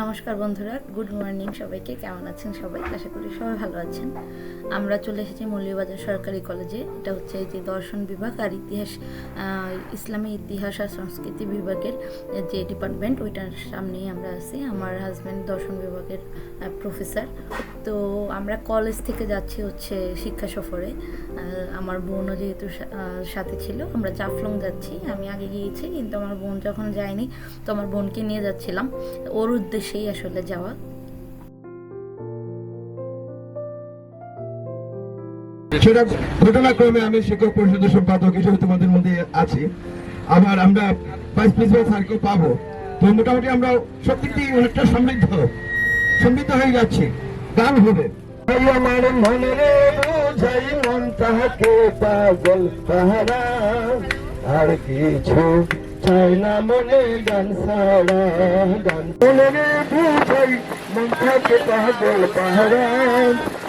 নমস্কার বন্ধুরা, good morning সবাইকে, কেমন আছেন সবাই? আশা করি সবাই ভালো আছেন। আমরা চলে এসেছি মৌলভীবাজার সরকারি কলেজে। এটা হচ্ছে যে দর্শন বিভাগ আর ইতিহাস ইসলামী ইতিহাস আর সংস্কৃতি বিভাগের যে ডিপার্টমেন্ট ওইটার সামনেই আমরা আছি। আমার হাজব্যান্ড দর্শন বিভাগের প্রফেসর তো আমরা কলেজ থেকে যাচ্ছি হচ্ছে শিক্ষা সফরে। আমার বোনও যেহেতু সাথে ছিল, আমরা জাফলং যাচ্ছি। আমি আগে গিয়েছি, কিন্তু আমার বোন যখন যায়নি, তো আমার বোনকে নিয়ে যাচ্ছিলাম। ওর উদ্দেশ্যেই আসলে যাওয়া। সেটা ঘটনাক্রমে আমি শিক্ষক পরিষদের সম্পাদক হিসেবে তোমাদের মধ্যে আছি। আবার আমরা ভাইস প্রিন্সিপাল স্যারকেও পাবো। তো মোটামুটি আমরা দিয়ে অনেকটা সমৃদ্ধ সমৃদ্ধ হয়ে যাচ্ছি। গান হবে। আমার মনে বুঝাই মন তাহাকে পাগল তাহারা আর কিছু চাই না মনে গান সারা গান মনে বুঝাই মন থাকে পাগল পাহারা।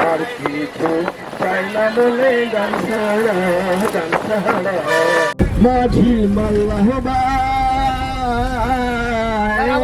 আর কিছু চাই না মনে গান সারা গান সারা মাঝি মাল্লাহ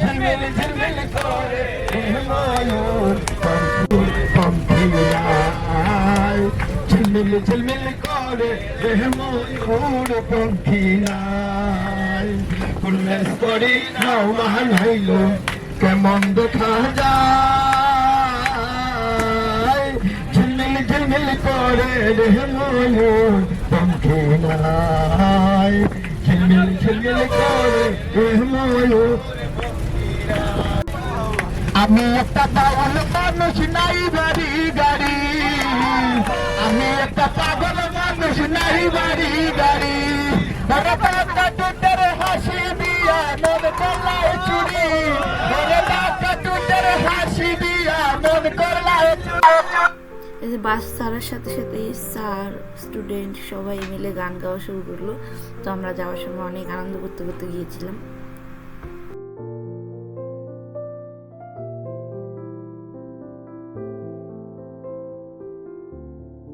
ঝিলমিল ঝিলমিল করে ময়ূর পঙ্খী পঙ্খী নাই। ঝিলমিল ঝিলমিল করে রে ময়ূর পঙ্খী নাই উল্লেস করি নাও মহান হইল কেমন দেখা যায় ঝিলমিল ঝিলমিল করে রে ময়ূর আমি একটা পাগল মানুষ, নাই বাড়ি গাড়ি। আমি একটা পাগল মানুষ, নাই বাড়ি গাড়ি। ওরে বাবা টুটের হাসি দিয়া মন করলায় চুরি। ওরে টুটের হাসি দিয়া মন করলায় চুরি। বাস ছাড়ার সাথে সাথে স্যার, স্টুডেন্ট সবাই মিলে গান গাওয়া শুরু করল। তো আমরা যাওয়ার সময় অনেক আনন্দ করতে করতে গিয়েছিলাম।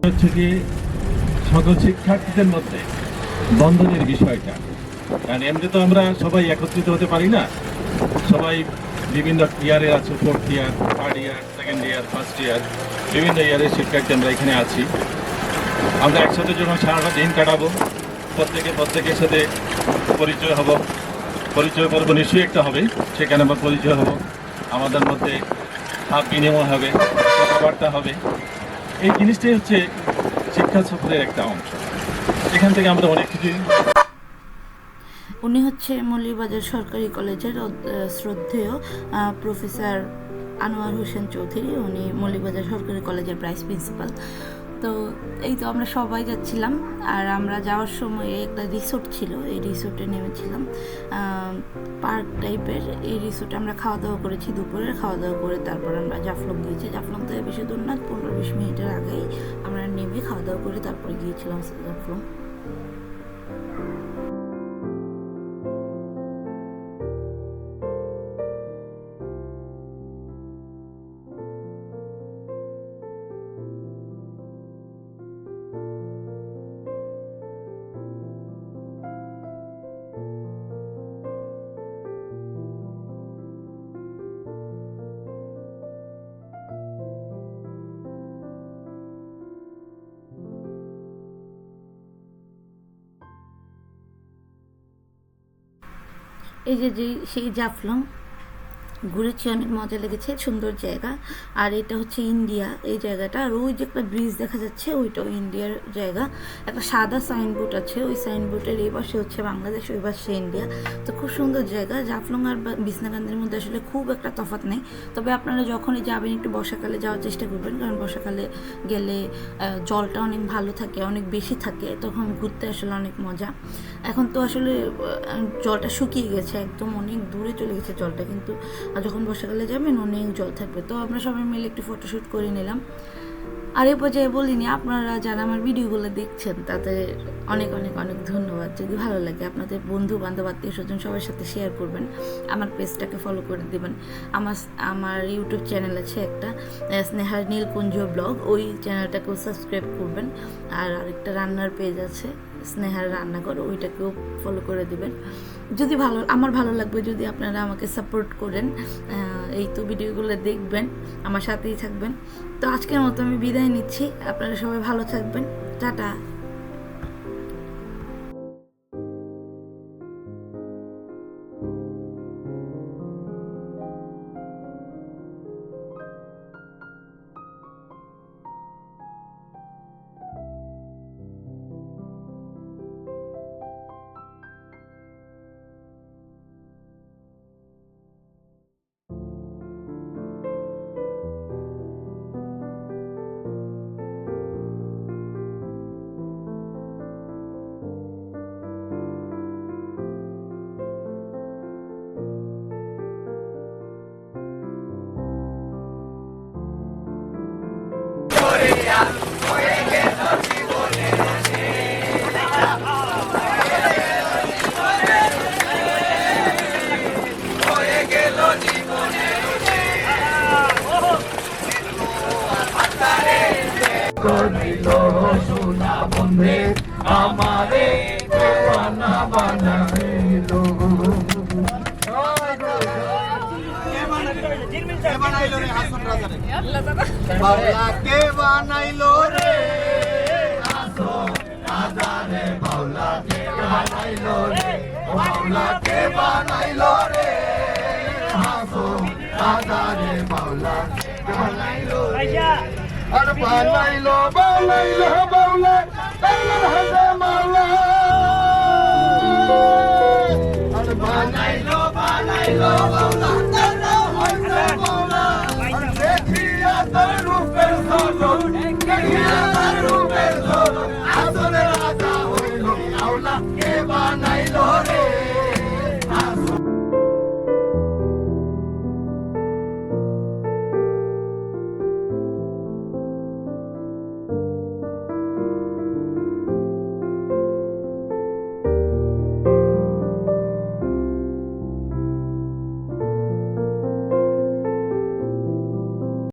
হচ্ছে কি, সকল শিক্ষার্থীদের মধ্যে বন্ধনের বিষয়টা। কারণ এমনি তো আমরা সবাই একত্রিত হতে পারি না। সবাই বিভিন্ন ইয়ারে আছে fourth year third year second year first year বিভিন্ন ইয়ারের শিক্ষার্থী আমরা এখানে আছি। আমরা একসাথে যখন সারাটা দিন কাটাবো, প্রত্যেকে প্রত্যেকের সাথে পরিচয় হব, পরিচয় পর্ব নিশ্চয়ই একটা হবে, সেখানে আমরা পরিচয় হব। আমাদের মধ্যে ভাব বিনিময় হবে, কথাবার্তা হবে। এই জিনিসটাই হচ্ছে শিক্ষা সফরের একটা অংশ। এখান থেকে আমরা অনেক কিছু উনি হচ্ছে মৌলভীবাজার সরকারি কলেজের শ্রদ্ধেয় প্রফেসর আনোয়ার হোসেন চৌধুরী। উনি মৌলভীবাজার সরকারি কলেজের প্রাইস প্রিন্সিপাল। তো এই তো আমরা সবাই যাচ্ছিলাম, আর আমরা যাওয়ার সময় একটা রিসোর্ট ছিল, এই রিসোর্টে নেমেছিলাম। পার্ক টাইপের, এই রিসোর্টে আমরা খাওয়া দাওয়া করেছি, দুপুরের খাওয়া দাওয়া করে তারপর আমরা জাফলং গিয়েছি। জাফলং থেকে বেশি দূর না পনেরো বিশ মিনিটের আগেই আমরা নেমে খাওয়া দাওয়া করে তারপরে গিয়েছিলাম জাফলং। এই যে যে সেই জাফলং ঘুরেছি অনেক মজা লেগেছে, সুন্দর জায়গা। আর এটা হচ্ছে ইন্ডিয়া, এই জায়গাটা। আর ওই যে একটা ব্রিজ দেখা যাচ্ছে, ওইটাও ইন্ডিয়ার জায়গা। একটা সাদা সাইনবোর্ড আছে, ওই সাইনবোর্ডের এই পাশে হচ্ছে বাংলাদেশ, ওই পাশে ইন্ডিয়া। তো খুব সুন্দর জায়গা। জাফলং আর বিছনাকান্দের মধ্যে আসলে খুব একটা তফাৎ নেই। তবে আপনারা যখনই যাবেন, একটু বর্ষাকালে যাওয়ার চেষ্টা করবেন। কারণ বর্ষাকালে গেলে জলটা অনেক ভালো থাকে, অনেক বেশি থাকে। তখন ঘুরতে আসলে অনেক মজা। এখন তো আসলে জলটা শুকিয়ে গেছে, একদম অনেক দূরে চলে গেছে জলটা। কিন্তু আর যখন বর্ষাকালে যাবেন অনেক জল থাকবে। তো আমরা সবাই মিলে একটু ফটোশ্যুট করে নিলাম। আর এ পর্যায়ে বলিনি, আপনারা যারা আমার ভিডিওগুলো দেখছেন, তাদের অনেক অনেক অনেক ধন্যবাদ। যদি ভালো লাগে, আপনাদের বন্ধু, বান্ধব, আত্মীয় স্বজন সবার সাথে শেয়ার করবেন। আমার পেজটাকে ফলো করে দেবেন। আমার আমার ইউটিউব চ্যানেল আছে একটা স্নেহার নীলকুঞ্জ ব্লগ। ওই চ্যানেলটাকেও সাবস্ক্রাইব করবেন। আর আরেকটা রান্নার পেজ আছে। স্নেহার রান্না করো, ওইটাকেও ফলো করে দেবেন। যদি ভালো, আমার ভালো লাগবে যদি আপনারা আমাকে সাপোর্ট করেন এই তো ভিডিওগুলো দেখবেন, আমার সাথেই থাকবেন। তো আজকের মতো আমি বিদায় নিচ্ছি, আপনারা সবাই ভালো থাকবেন। টাটা। করিল সোনা বন্ধে আমারে দেওয়ানা বানাইল বাউলাকে বানাইলো রে আজারে বাউলাকে বানাইলো রে বাউলাকে বানাইলো রে হাসো আজারে বাউলাকে বানাইলো রে أربع ليلة بوليلة بولة بولة هذا مولة أربع ليلة بوليلة بولة Thank you.